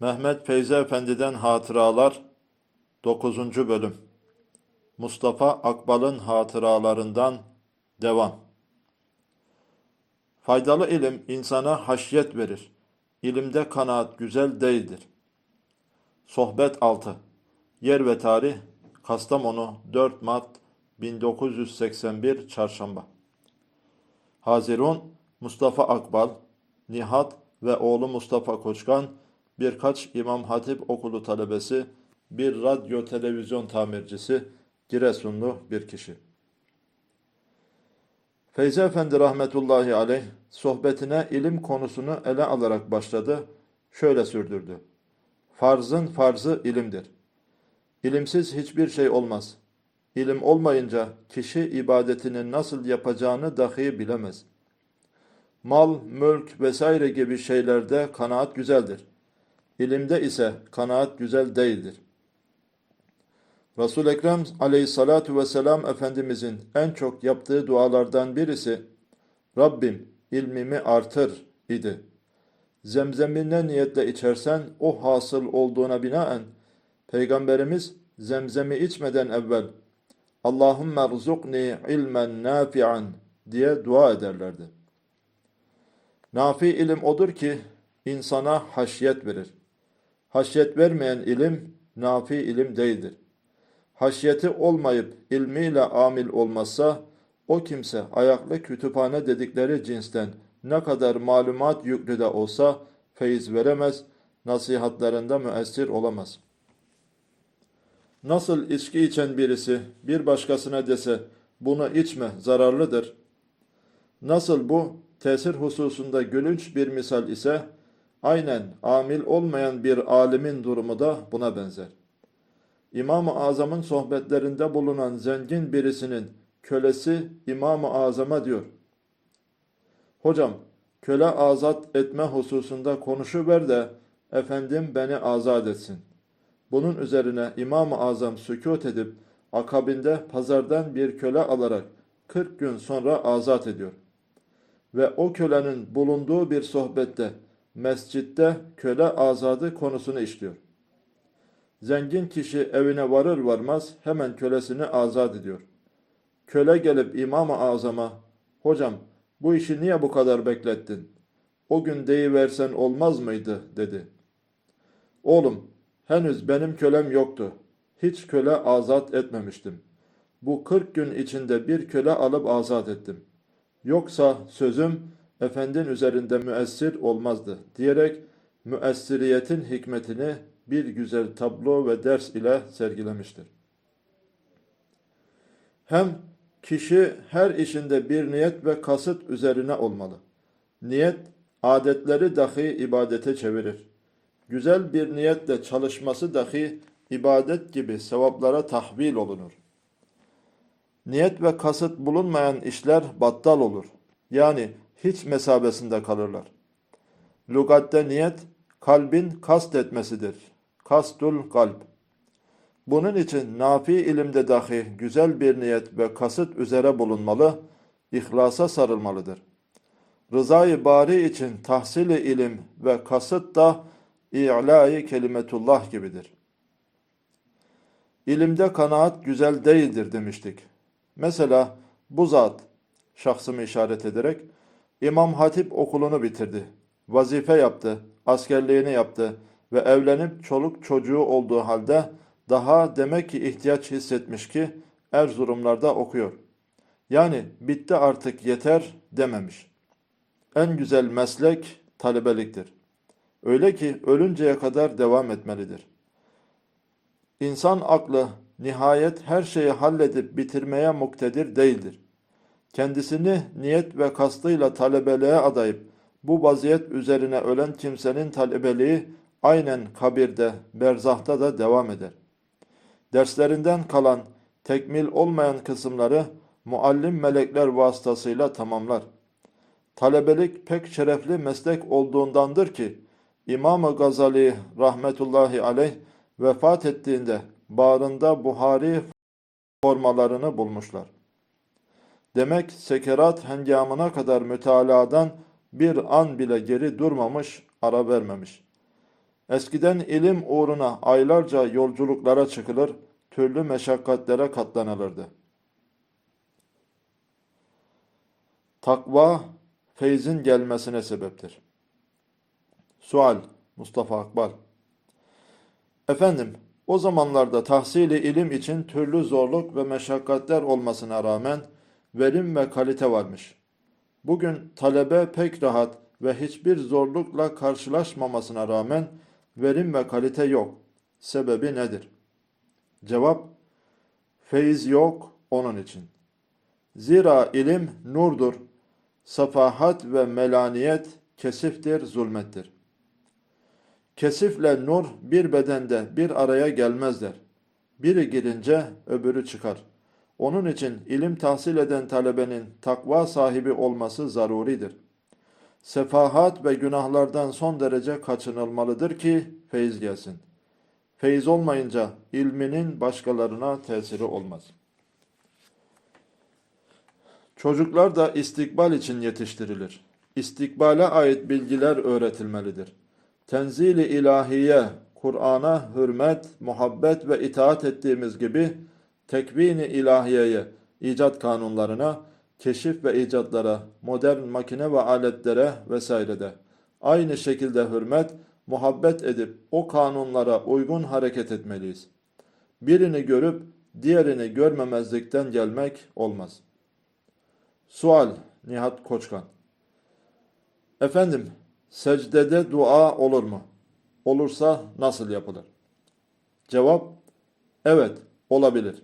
Mehmet Feyzi Efendi'den Hatıralar 9. Bölüm Mustafa Akbal'ın hatıralarından devam. Faydalı ilim insana haşyet verir. İlimde kanaat güzel değildir. Sohbet 6 Yer ve Tarih Kastamonu 4 Mart 1981 Çarşamba Hazirun Mustafa Akbal, Nihat ve oğlu Mustafa Koçkan, birkaç İmam Hatip okulu talebesi, bir radyo televizyon tamircisi, Giresunlu bir kişi. Feyzi Efendi rahmetullahi aleyh sohbetine ilim konusunu ele alarak başladı, şöyle sürdürdü. Farzın farzı ilimdir. İlimsiz hiçbir şey olmaz. İlim olmayınca kişi ibadetini nasıl yapacağını dahi bilemez. Mal, mülk vesaire gibi şeylerde kanaat güzeldir. İlimde ise kanaat güzel değildir. Resul Ekrem Aleyhissalatu vesselam Efendimizin en çok yaptığı dualardan birisi Rabbim ilmimi artır idi. Zemzemi ne niyetle içersen o hasıl olduğuna binaen Peygamberimiz zemzemi içmeden evvel Allahümme rızukni ilmen nafi'an diye dua ederlerdi. Nafi ilim odur ki insana haşyet verir. Haşyet vermeyen ilim nafi ilim değildir. Haşyeti olmayıp ilmiyle amil olmazsa o kimse ayaklı kütüphane dedikleri cinsten ne kadar malumat yüklü de olsa feyiz veremez, nasihatlarında müessir olamaz. Nasıl içki içen birisi bir başkasına dese bunu içme zararlıdır. Nasıl bu tesir hususunda gülünç bir misal ise aynen amil olmayan bir alimin durumu da buna benzer. İmam-ı Azam'ın sohbetlerinde bulunan zengin birisinin kölesi İmam-ı Azam'a diyor. Hocam köle azat etme hususunda konuşuver de efendim beni azat etsin. Bunun üzerine İmam-ı Azam sükut edip akabinde pazardan bir köle alarak 40 gün sonra azat ediyor. Ve o kölenin bulunduğu bir sohbette mescitte köle azadı konusunu işliyor. Zengin kişi evine varır varmaz hemen kölesini azat ediyor. Köle gelip İmam-ı Azam'a, hocam bu işi niye bu kadar beklettin? O gün deyiversen olmaz mıydı dedi. Oğlum henüz benim kölem yoktu. Hiç köle azat etmemiştim. Bu kırk gün içinde bir köle alıp azat ettim. Yoksa sözüm efendin üzerinde müessir olmazdı diyerek müessiriyetin hikmetini bir güzel tablo ve ders ile sergilemiştir. Hem kişi her işinde bir niyet ve kasıt üzerine olmalı. Niyet adetleri dahi ibadete çevirir. Güzel bir niyetle çalışması dahi ibadet gibi sevaplara tahvil olunur. Niyet ve kasıt bulunmayan işler battal olur. Yani hiç mesabesinde kalırlar. Lugatte niyet kalbin kast etmesidir. Kastul kalp. Bunun için nafi ilimde dahi güzel bir niyet ve kasıt üzere bulunmalı, ihlasa sarılmalıdır. Rızayı bari için tahsili ilim ve kasıt da i'lâi kelimetullah gibidir. İlimde kanaat güzel değildir demiştik. Mesela bu zat, şahsımı işaret ederek, İmam Hatip okulunu bitirdi. Vazife yaptı, askerliğini yaptı ve evlenip çoluk çocuğu olduğu halde daha demek ki ihtiyaç hissetmiş ki Erzurumlarda okuyor. Yani bitti artık yeter dememiş. En güzel meslek talebeliktir. Öyle ki ölünceye kadar devam etmelidir. İnsan aklı nihayet her şeyi halledip bitirmeye muktedir değildir. Kendisini niyet ve kastıyla talebeliğe adayıp bu vaziyet üzerine ölen kimsenin talebeliği aynen kabirde, berzahta da devam eder. Derslerinden kalan, tekmil olmayan kısımları muallim melekler vasıtasıyla tamamlar. Talebelik pek şerefli meslek olduğundandır ki, İmam-ı Gazali rahmetullahi aleyh vefat ettiğinde bağrında Buhari formalarını bulmuşlar. Demek sekerat hengamına kadar mütaladan bir an bile geri durmamış, ara vermemiş. Eskiden ilim uğruna aylarca yolculuklara çıkılır, türlü meşakkatlere katlanılırdı. Takva, feyzin gelmesine sebeptir. Sual Mustafa Akbal Efendim, o zamanlarda tahsili ilim için türlü zorluk ve meşakkatler olmasına rağmen verim ve kalite varmış. Bugün talebe pek rahat ve hiçbir zorlukla karşılaşmamasına rağmen verim ve kalite yok. Sebebi nedir? Cevap, feyiz yok onun için. Zira ilim nurdur, safahat ve melaniyet kesiftir, zulmettir. Kesifle nur bir bedende bir araya gelmezler. Biri girince öbürü çıkar. Onun için ilim tahsil eden talebenin takva sahibi olması zaruridir. Sefahat ve günahlardan son derece kaçınılmalıdır ki feyiz gelsin. Feyiz olmayınca ilminin başkalarına tesiri olmaz. Çocuklar da istikbal için yetiştirilir. İstikbale ait bilgiler öğretilmelidir. Tenzili ilahiye, Kur'an'a hürmet, muhabbet ve itaat ettiğimiz gibi tekvini ilahiyeye, icat kanunlarına, keşif ve icatlara, modern makine ve aletlere vesairede aynı şekilde hürmet, muhabbet edip o kanunlara uygun hareket etmeliyiz. Birini görüp diğerini görmemezlikten gelmek olmaz. Sual Nihat Koçkan Efendim, secdede dua olur mu? Olursa nasıl yapılır? Cevap, evet, olabilir.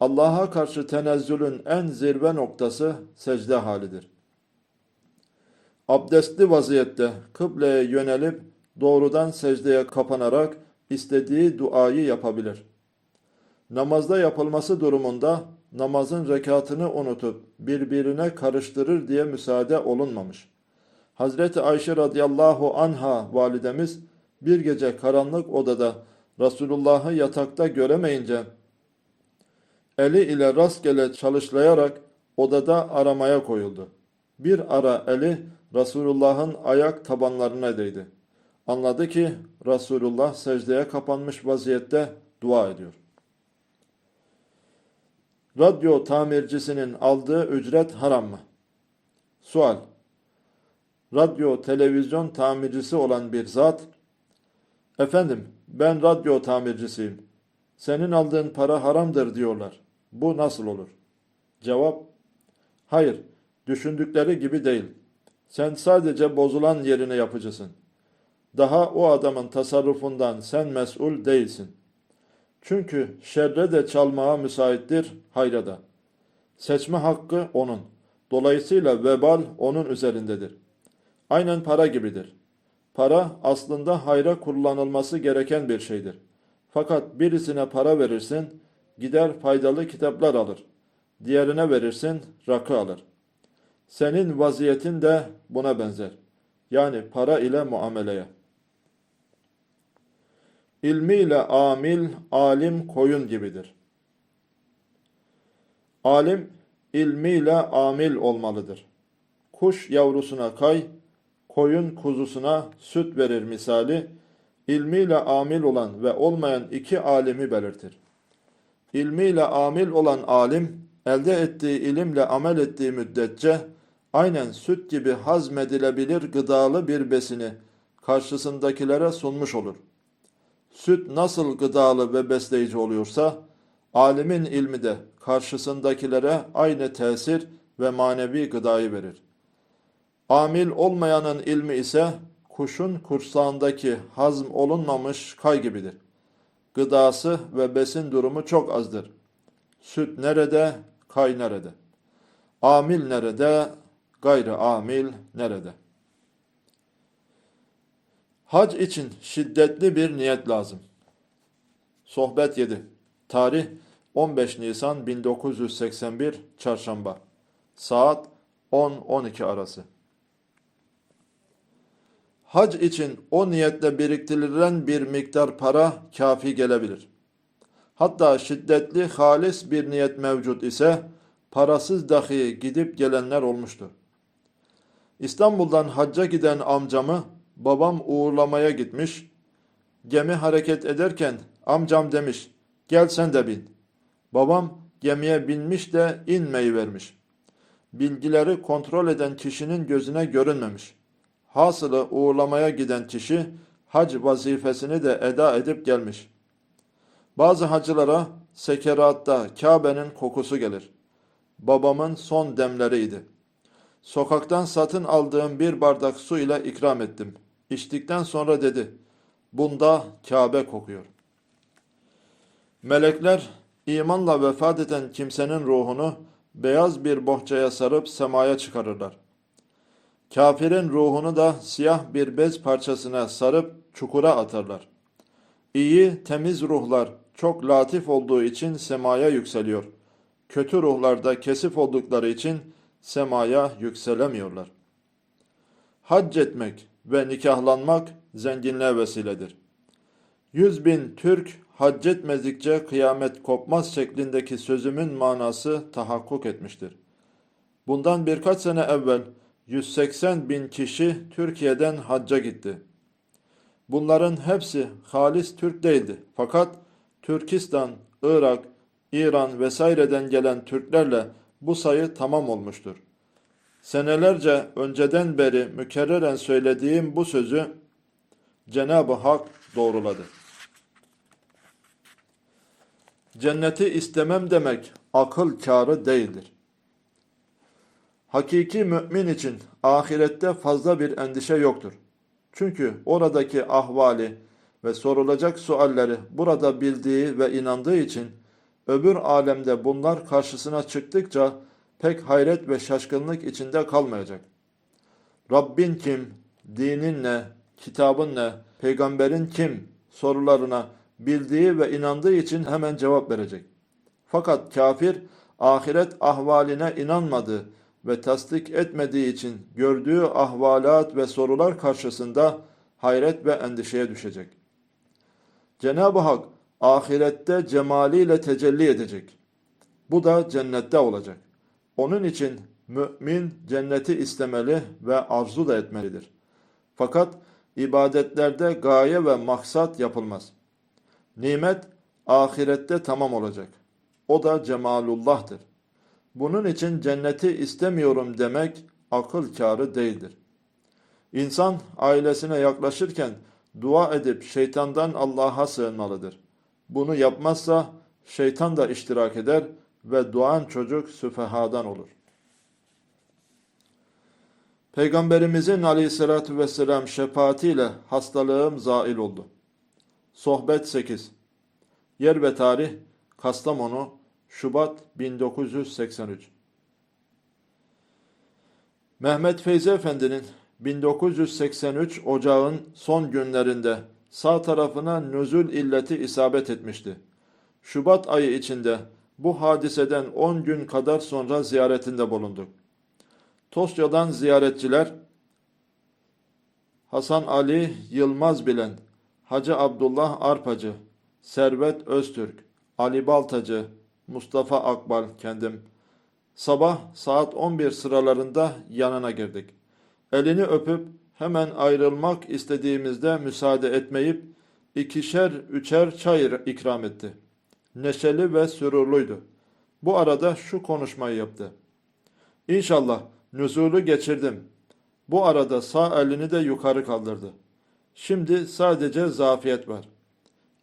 Allah'a karşı tenezzülün en zirve noktası secde halidir. Abdestli vaziyette kıbleye yönelip doğrudan secdeye kapanarak istediği duayı yapabilir. Namazda yapılması durumunda namazın rekatını unutup birbirine karıştırır diye müsaade olunmamış. Hazreti Ayşe radıyallahu anha validemiz bir gece karanlık odada Resulullah'ı yatakta göremeyince eli ile rastgele çalışlayarak odada aramaya koyuldu. Bir ara eli Resulullah'ın ayak tabanlarına değdi. Anladı ki Resulullah secdeye kapanmış vaziyette dua ediyor. Radyo tamircisinin aldığı ücret haram mı? Sual. Radyo, televizyon tamircisi olan bir zat, Efendim, ben radyo tamircisiyim. Senin aldığın para haramdır diyorlar. Bu nasıl olur? Cevap, hayır, düşündükleri gibi değil. Sen sadece bozulan yerine yapıcısın. Daha o adamın tasarrufundan sen mesul değilsin. Çünkü şerre de çalmaya müsaittir, hayra da. Seçme hakkı onun. Dolayısıyla vebal onun üzerindedir. Aynen para gibidir. Para aslında hayra kullanılması gereken bir şeydir. Fakat birisine para verirsin, gider faydalı kitaplar alır. Diğerine verirsin, rakı alır. Senin vaziyetin de buna benzer. Yani para ile muameleye. İlmiyle amil, alim koyun gibidir. Alim, ilmiyle amil olmalıdır. Kuş yavrusuna kay, koyun kuzusuna süt verir misali, ilmiyle amil olan ve olmayan iki alimi belirtir. İlmiyle amil olan alim, elde ettiği ilimle amel ettiği müddetçe, aynen süt gibi hazmedilebilir gıdalı bir besini karşısındakilere sunmuş olur. Süt nasıl gıdalı ve besleyici oluyorsa, alimin ilmi de karşısındakilere aynı tesir ve manevi gıdayı verir. Amil olmayanın ilmi ise kuşun kursağındaki hazm olunmamış kay gibidir. Gıdası ve besin durumu çok azdır. Süt nerede, kay nerede? Amil nerede, gayrı amil nerede? Hac için şiddetli bir niyet lazım. Sohbet 7. Tarih 15 Nisan 1981 Çarşamba. Saat 10-12 arası. Hac için o niyetle biriktirilen bir miktar para kafi gelebilir. Hatta şiddetli halis bir niyet mevcut ise parasız dahi gidip gelenler olmuştur. İstanbul'dan hacca giden amcamı babam uğurlamaya gitmiş, Gemi hareket ederken amcam demiş, gel sen de bin. Babam gemiye binmiş de inmeyi vermiş. Bilgileri kontrol eden kişinin gözüne görünmemiş. Hasılı uğurlamaya giden kişi hac vazifesini de eda edip gelmiş. Bazı hacılara sekeratta Kabe'nin kokusu gelir. Babamın son demleriydi. Sokaktan satın aldığım bir bardak su ile ikram ettim. İçtikten sonra dedi, bunda Kabe kokuyor. Melekler imanla vefat eden kimsenin ruhunu beyaz bir bohçaya sarıp semaya çıkarırlar. Kafirin ruhunu da siyah bir bez parçasına sarıp çukura atarlar. İyi, temiz ruhlar çok latif olduğu için semaya yükseliyor. Kötü ruhlar da kesif oldukları için semaya yükselemiyorlar. Hac etmek ve nikahlanmak zenginliğe vesiledir. Yüz bin Türk hac etmedikçe kıyamet kopmaz şeklindeki sözümün manası tahakkuk etmiştir. Bundan birkaç sene evvel 180 bin kişi Türkiye'den hacca gitti. Bunların hepsi halis Türk değildi. Fakat Türkistan, Irak, İran vesaireden gelen Türklerle bu sayı tamam olmuştur. Senelerce önceden beri mükerreren söylediğim bu sözü Cenab-ı Hak doğruladı. Cenneti istemem demek akıl kârı değildir. Hakiki mümin için ahirette fazla bir endişe yoktur. Çünkü oradaki ahvali ve sorulacak sualleri burada bildiği ve inandığı için öbür alemde bunlar karşısına çıktıkça pek hayret ve şaşkınlık içinde kalmayacak. Rabbin kim, dinin ne, kitabın ne, peygamberin kim sorularına bildiği ve inandığı için hemen cevap verecek. Fakat kafir ahiret ahvaline inanmadığı ve tasdik etmediği için gördüğü ahvalat ve sorular karşısında hayret ve endişeye düşecek. Cenab-ı Hak ahirette cemaliyle tecelli edecek. Bu da cennette olacak. Onun için mümin cenneti istemeli ve arzu da etmelidir. Fakat ibadetlerde gaye ve maksat yapılmaz. Nimet ahirette tamam olacak. O da cemalullah'tır. Bunun için cenneti istemiyorum demek akıl kârı değildir. İnsan ailesine yaklaşırken dua edip şeytandan Allah'a sığınmalıdır. Bunu yapmazsa şeytan da iştirak eder ve doğan çocuk süfehadan olur. Peygamberimizin aleyhissalatü vesselam şefaatiyle hastalığım zail oldu. Sohbet 8 Yer ve tarih Kastamonu Şubat 1983 Mehmet Feyzi Efendi'nin 1983 Ocağın son günlerinde sağ tarafına nüzul illeti isabet etmişti. Şubat ayı içinde bu hadiseden 10 gün kadar sonra ziyaretinde bulunduk. Tosya'dan ziyaretçiler Hasan Ali Yılmaz Bilen, Hacı Abdullah Arpacı, Servet Öztürk, Ali Baltacı, Mustafa Akbal kendim. Sabah saat 11 sıralarında yanına girdik. Elini öpüp hemen ayrılmak istediğimizde müsaade etmeyip ikişer üçer çay ikram etti. Neşeli ve sürurluydu. Bu arada şu konuşmayı yaptı. İnşallah nüzulu geçirdim. Bu arada sağ elini de yukarı kaldırdı. Şimdi sadece zafiyet var.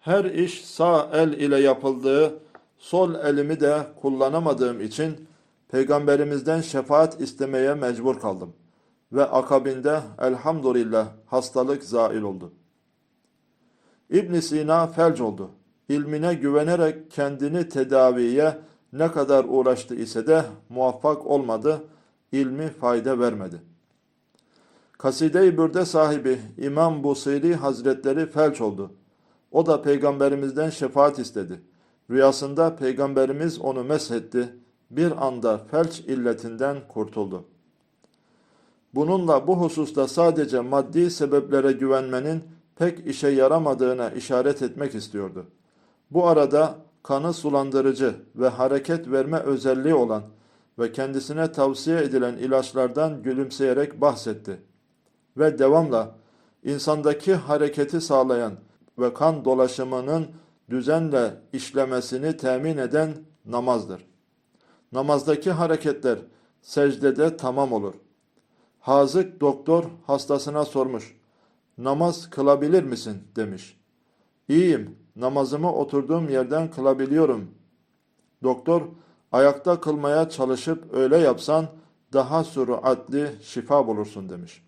Her iş sağ el ile yapıldığı, sol elimi de kullanamadığım için peygamberimizden şefaat istemeye mecbur kaldım. Ve akabinde elhamdülillah hastalık zail oldu. ibn Sina felç oldu. İlmine güvenerek kendini tedaviye ne kadar uğraştı ise de muvaffak olmadı, ilmi fayda vermedi. Kaside-i Bürde sahibi İmam Busiri Hazretleri felç oldu. O da peygamberimizden şefaat istedi. Rüyasında peygamberimiz onu meshetti. Bir anda felç illetinden kurtuldu. Bununla bu hususta sadece maddi sebeplere güvenmenin pek işe yaramadığına işaret etmek istiyordu. Bu arada kanı sulandırıcı ve hareket verme özelliği olan ve kendisine tavsiye edilen ilaçlardan gülümseyerek bahsetti. Ve devamla insandaki hareketi sağlayan ve kan dolaşımının düzenle işlemesini temin eden namazdır. Namazdaki hareketler secdede tamam olur. Hazık doktor hastasına sormuş. Namaz kılabilir misin demiş. İyiyim, namazımı oturduğum yerden kılabiliyorum. Doktor, ayakta kılmaya çalışıp öyle yapsan daha süratli şifa bulursun demiş.